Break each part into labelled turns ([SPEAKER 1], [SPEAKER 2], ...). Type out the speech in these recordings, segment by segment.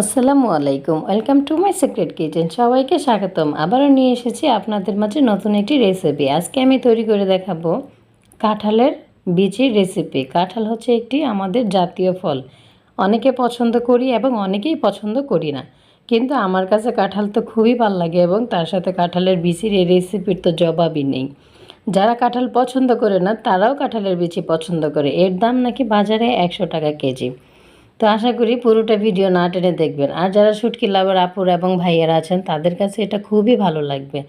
[SPEAKER 1] আসসালামু আলাইকুম। Welcome to my secret kitchen সবাইকে স্বাগতম। আবারও নিয়ে এসেছি আপনাদের মাঝে নতুন একটি রেসিপি আজকে আমি তৈরি করে দেখাবো কাঁঠালের বীজের রেসিপি কাঁঠাল হচ্ছে একটি আমাদের জাতীয় ফল। অনেকে পছন্দ করি এবং অনেকেই পছন্দ করি না। কিন্তু আমার কাছে কাঁঠাল তো খুবই ভালো লাগে এবং তার সাথে কাঁঠালের বিচির এই রেসিপির তো জবাবই নেই। যারা কাঁঠাল পছন্দ করে না, তারাও কাঁঠালের বিচি পছন্দ করে। এর দাম নাকি বাজারে একশো টাকা কেজি। তো আশা করি পুরোটা ভিডিও না টেনে দেখবেন। আর যারা শুটকি লাভার আপুর এবং ভাইয়েরা আছেন, তাদের কাছে এটা খুবই ভালো লাগবে।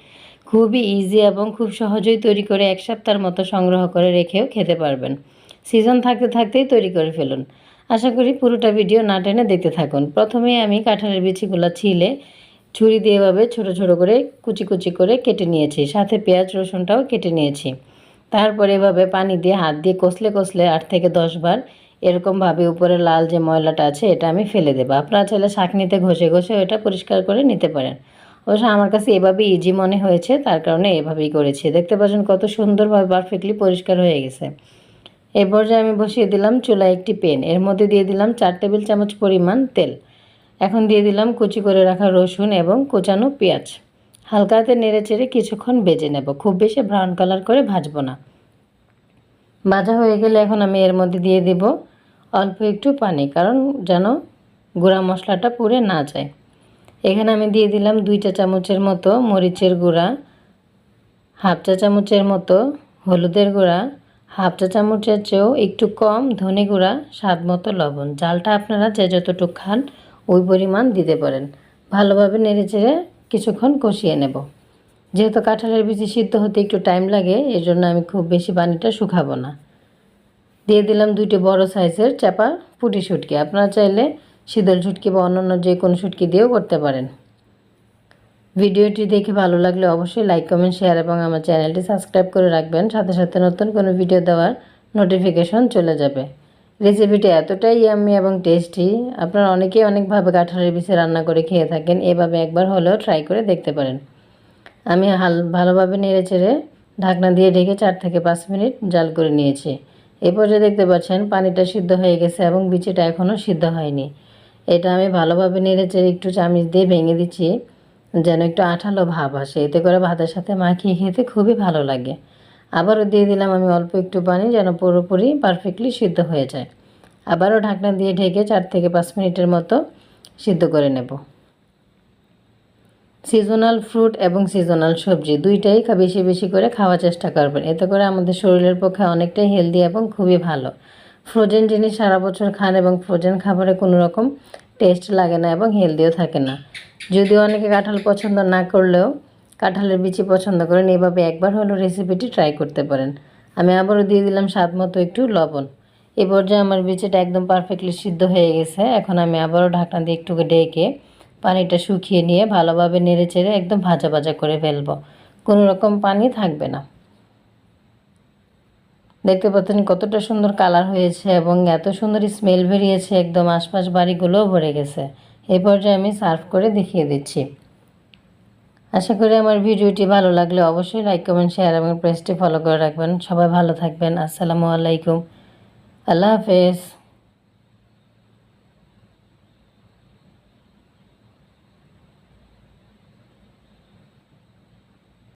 [SPEAKER 1] খুবই ইজি এবং খুব সহজেই তৈরি করে এক সপ্তাহের মতো সংগ্রহ করে রেখেও খেতে পারবেন। সিজন থাকতে থাকতেই তৈরি করে ফেলুন। আশা করি পুরোটা ভিডিও না টেনে দেখতে থাকুন। প্রথমে আমি কাঁঠালের বিচিগুলো ছিলে, ছুরি দিয়ে এভাবে ছোটো ছোটো করে কুচি কুচি করে কেটে নিয়েছি। সাথে পেঁয়াজ, রসুনটাও কেটে নিয়েছি। তারপরে এভাবে পানি দিয়ে হাত দিয়ে কষলে কষলে আট থেকে দশ বার এরকমভাবে উপরে লাল যে ময়লাটা আছে, এটা আমি ফেলে দেবো। আপনারা চাইলে শাকনিতে ঘষে ঘষে ওটা পরিষ্কার করে নিতে পারেন। অবশ্য আমার কাছে এভাবে ইজি মনে হয়েছে, তার কারণে এভাবেই করেছি। দেখতে পাচ্ছেন কত সুন্দরভাবে পারফেক্টলি পরিষ্কার হয়ে গেছে। এই পর্যায়ে আমি বসিয়ে দিলাম চুলায় একটি পেন এর মধ্যে দিয়ে দিলাম চার টেবিল চামচ পরিমাণ তেল। এখন দিয়ে দিলাম কুচি করে রাখা রসুন এবং কোচানো পেঁয়াজ। হালকাতে নেড়ে চেড়ে কিছুক্ষণ বেজে নেব। খুব বেশি ব্রাউন কালার করে ভাজবো না। ভাজা হয়ে গেলে এখন আমি এর মধ্যে দিয়ে দিব অল্প একটু পানি, কারণ যেন গুঁড়া মশলাটা পুড়ে না যায়। এখানে আমি দিয়ে দিলাম দুই চা চামচের মতো মরিচের গুঁড়া, হাফ চা চামচের মতো হলুদের গুঁড়া, হাফ চা চামচের চেয়েও একটু কম ধনে গুঁড়া, স্বাদ মতো লবণ। জালটা আপনারা যে যতটুকু খান, ওই পরিমাণ দিতে পারেন। ভালোভাবে নেড়ে চেড়ে কিছুক্ষণ কষিয়ে নেব। যেহেতু কাঁঠালের বিচি সিদ্ধ হতে একটু টাইম লাগে এই জন্য আমি খুব বেশি পানিটা শুকাবো না। দিয়ে দিলাম দুইটি বড় সাইজের চাপা পুটি শুটকি। আপনারা চাইলে শীতল শুটকি বা অন্যান্য যে কোনো শুটকি দিয়েও করতে পারেন। ভিডিওটি দেখে ভালো লাগলে অবশ্যই লাইক, কমেন্ট, শেয়ার এবং আমার চ্যানেলটি সাবস্ক্রাইব করে রাখবেন। সাথে সাথে নতুন কোনো ভিডিও দেওয়ার নোটিফিকেশন চলে যাবে। রেসিপিটি এতটাই ইয়াম্মি এবং টেস্টি আপনারা অনেকেই অনেকভাবে কাঁঠালের বিষে রান্না করে খেয়ে থাকেন, এভাবে একবার হলেও ট্রাই করে দেখতে পারেন। আমি হাল, ভালোভাবে নেড়ে চেড়ে ঢাকনা দিয়ে ঢেকে চার থেকে পাঁচ মিনিট জাল করে নিয়েছি। এই পর্যায়ে দেখতে পাচ্ছেন, পানিটা সিদ্ধ হয়ে গেছে এবং বিচিটা এখনও সিদ্ধ হয়নি। এটা আমি ভালোভাবে নেড়ে চেড়ে একটু চামিচ দিয়ে ভেঙে দিচ্ছি, যেন একটু আঠালো ভাব আসে। এতে করে ভাতের সাথে মাখিয়ে খেতে খুবই ভালো লাগে। আবারও দিয়ে দিলাম আমি অল্প একটু পানি, যেন পুরোপুরি পারফেক্টলি সিদ্ধ হয়ে যায়। আবারও ঢাকনা দিয়ে ঢেকে চার থেকে পাঁচ মিনিটের মতো সিদ্ধ করে নেব। সিজনাল ফ্রুট এবং সিজনাল সবজি, দুইটাই বেশি বেশি করে খাওয়ার চেষ্টা করবেন। এতে করে আমাদের শরীরের পক্ষে অনেকটাই হেলদি এবং খুবই ভালো। ফ্রোজেন জিনিস সারা বছর খান এবং ফ্রোজেন খাবারে কোনো রকম টেস্ট লাগে না এবং হেলদিও থাকে না। যদিও অনেকে কাঁঠাল পছন্দ না করলেও কাঁঠালের বিচি পছন্দ করেন, এভাবে একবার হলেও রেসিপিটি ট্রাই করতে পারেন। আমি আবারও দিয়ে দিলাম স্বাদ মতো একটু লবণ। এ পর্যায়ে আমার বিচিটা একদম পারফেক্টলি সিদ্ধ হয়ে গেছে। এখন আমি আবারও ঢাকনা দিয়ে একটু ডেকে পানিটা শুকিয়ে নিয়ে ভালোভাবে নেড়ে চেড়ে একদম ভাজা ভাজা করে ফেলব। কোনো রকম পানি থাকবে না। দেখতে পাচ্ছেন কতটা সুন্দর কালার হয়েছে এবং এত সুন্দর স্মেল বেরিয়েছে, একদম আশপাশ বাড়িগুলোও ভরে গেছে। এই পর্যায়ে আমি সার্ভ করে দেখিয়ে দিচ্ছি। আশা করি আমার ভিডিওটি ভালো লাগলে অবশ্যই লাইক, কমেন্ট, শেয়ার এবং প্রেসটি ফলো করে রাখবেন। সবাই ভালো থাকবেন। আসসালামু আলাইকুম। আল্লাহ হাফেজ।